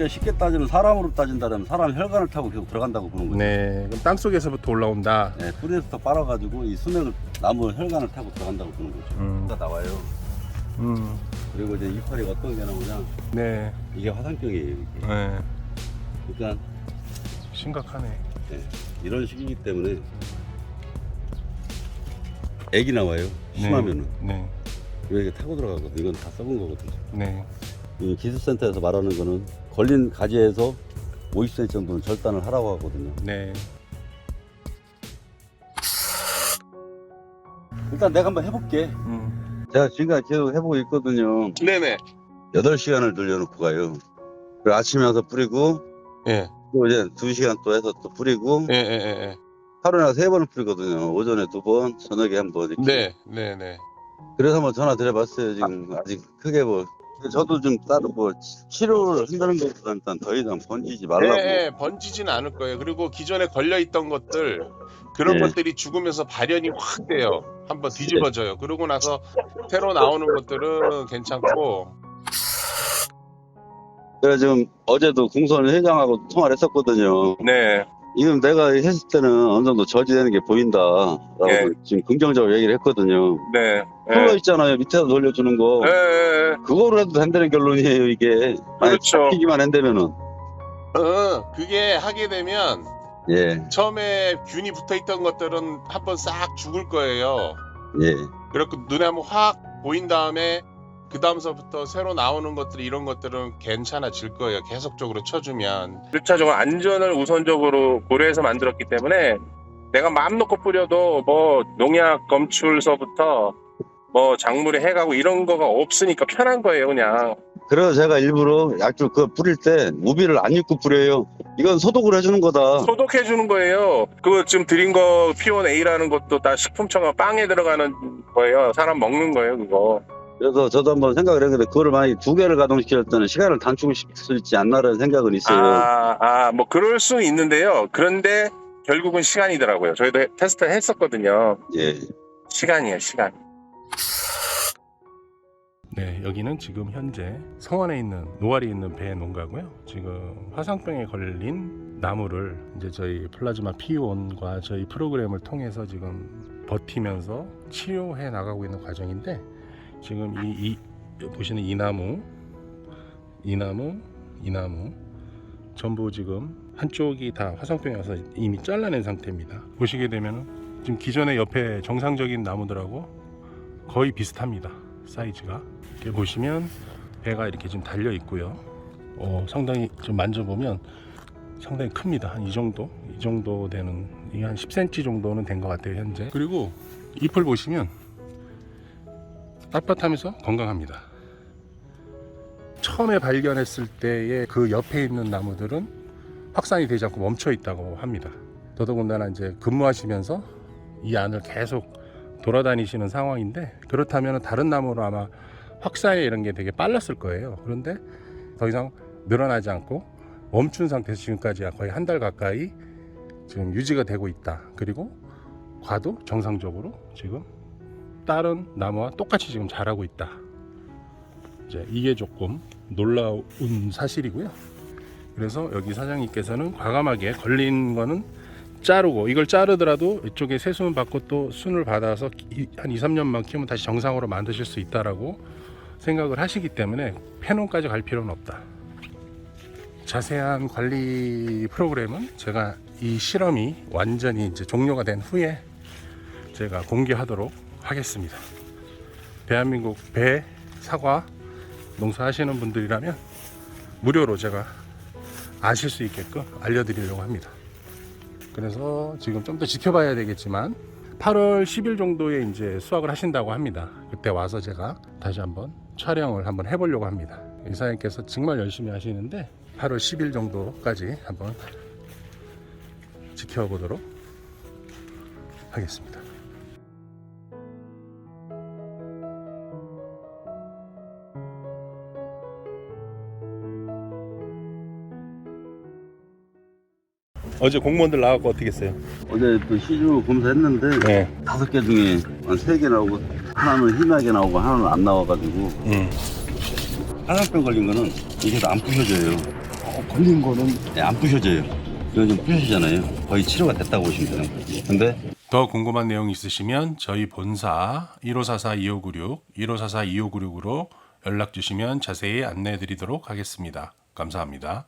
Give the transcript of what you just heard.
그러니까 쉽게 따지면 사람으로 따진다면 사람 혈관을 타고 계속 들어간다고 보는 거죠. 네. 그럼 땅 속에서부터 올라온다. 네, 뿌리에서부터 빨아가지고 이 수맥을 나무 혈관을 타고 들어간다고 보는 거죠. 음. 가 나와요. 음. 그리고 이제 이파리가 어떤 게 나오냐? 네. 이게 화상병이에요. 이게. 네. 그러니까 심각하네. 네, 이런 식이기 때문에 애기 나와요. 심하면은 네. 여기 타고 들어가거든. 이건 다 썩은 거거든요. 네. 이 기술센터에서 말하는 거는 걸린 가지에서 50cm 정도는 절단을 하라고 하거든요. 네. 일단 내가 한번 해볼게. 음. 제가 지금까지 계속 해보고 있거든요. 네네. 8시간을 늘려놓고 가요. 그리고 아침에 와서 뿌리고, 예. 또 이제 2시간 또 해서 또 뿌리고, 예, 예, 예, 예. 하루에 세 번을 뿌리거든요. 오전에 두 번, 저녁에 한 번. 이렇게. 네, 네, 네. 그래서 한번 전화 드려봤어요. 지금 아직 크게 뭐. 저도 좀 따로 뭐 치- 치료를 한다는 것보다 일단 더 이상 번지지 말라고. 예, 예, 번지진 않을 거예요. 그리고 기존에 걸려 있던 것들 그런 네. 것들이 죽으면서 발현이 확 돼요. 한번 뒤집어져요. 그러고 나서 새로 나오는 것들은 괜찮고. 그래 지금 어제도 공선 회장하고 통화를 했었거든요. 네. 지금 내가 했을 때는 어느 정도 저지되는 게 보인다라고 예. 지금 긍정적으로 얘기를 했거든요. 네. 흘러 있잖아요. 밑에서 돌려주는 거. 예, 예, 그거로 해도 된다는 결론이에요, 이게. 만약 그렇죠. 잡히기만 한다면은. 어, 그게 하게 되면 예, 처음에 균이 붙어 있던 것들은 한번 싹 죽을 거예요. 예. 그렇고 눈에 한번 확 보인 다음에 그 다음서부터 새로 나오는 것들 이런 것들은 괜찮아질 거예요. 계속적으로 쳐주면. 1차적으로 안전을 우선적으로 고려해서 만들었기 때문에 내가 마음 놓고 뿌려도 뭐 농약 검출서부터 뭐 작물에 해가고 이런 거가 없으니까 편한 거예요, 그냥. 그래서 제가 일부러 약주 그 뿌릴 때 우비를 안 입고 뿌려요. 이건 소독을 해주는 거다. 소독해 주는 거예요. 그거 지금 드린 거 피온 A라는 것도 다 식품청과 빵에 들어가는 거예요. 사람 먹는 거예요, 그거. 그래서 저도 한번 생각을 했는데 그거를 만약에 두 개를 가동시킬 때는 시간을 단축을 시킬 수 있지 않나라는 생각은 있어요. 아, 아, 뭐 그럴 수는 있는데요. 그런데 결국은 시간이더라고요. 저희도 해- 테스트 했었거든요. 예. 시간이에요, 시간. 네, 여기는 지금 현재 성안에 있는 노알이 있는 배 농가고요. 지금 화상병에 걸린 나무를 이제 저희 플라즈마 피온과 저희 프로그램을 통해서 지금 버티면서 치료해 나가고 있는 과정인데 지금 이, 이 보시는 이 나무, 이 나무, 이 나무 전부 지금 한쪽이 다 화상병이 와서 이미 잘라낸 상태입니다. 보시게 되면 지금 기존의 옆에 정상적인 나무들하고 거의 비슷합니다. 사이즈가 이렇게 보시면 배가 이렇게 지금 달려 있고요. 어, 상당히 좀 만져보면 상당히 큽니다. 한 이 정도, 이 정도 되는 이게 한 10cm 정도는 된 것 같아요 현재. 그리고 잎을 보시면 빳빳하면서 건강합니다. 처음에 발견했을 때의 그 옆에 있는 나무들은 확산이 되지 않고 멈춰 있다고 합니다. 더더군다나 이제 근무하시면서 이 안을 계속 돌아다니시는 상황인데 그렇다면 다른 나무로 아마 확산이 이런 게 되게 빨랐을 거예요. 그런데 더 이상 늘어나지 않고 멈춘 상태에서 지금까지 거의 한 달 가까이 지금 유지가 되고 있다. 그리고 과도 정상적으로 지금 다른 나무와 똑같이 지금 자라고 있다. 이제 이게 조금 놀라운 사실이고요. 그래서 여기 사장님께서는 과감하게 걸린 거는 자르고 이걸 자르더라도 이쪽에 세수는 받고 또 순을 받아서 이- 한 2, 3년만 키우면 다시 정상으로 만드실 수 있다라고 생각을 하시기 때문에 폐농까지 갈 필요는 없다. 자세한 관리 프로그램은 제가 이 실험이 완전히 이제 종료가 된 후에 제가 공개하도록 하겠습니다. 대한민국 배, 사과 농사하시는 분들이라면 무료로 제가 아실 수 있게끔 알려드리려고 합니다. 그래서 지금 좀 더 지켜봐야 되겠지만 8월 10일 정도에 이제 수확을 하신다고 합니다. 그때 와서 제가 다시 한번 촬영을 한번 해보려고 합니다. 이사님께서 정말 열심히 하시는데 8월 10일 정도까지 한번 지켜보도록 하겠습니다. 어제 공무원들 나왔고 어떻게 했어요? 어제 또 시중 검사했는데 네. 다섯 개 중에 한 세 개 나오고 하나는 희미하게 나오고 하나는 안 나와가지고 음. 화상병 걸린 거는 이게 안 부서져요. 어, 걸린 거는 네, 안 부셔져요. 이거 좀 부셔지잖아요. 거의 치료가 됐다고 보시면 되는. 근데 더 궁금한 내용 있으시면 저희 본사 1544-2596, 1544-2596으로 연락 주시면 자세히 안내해 드리도록 하겠습니다. 감사합니다.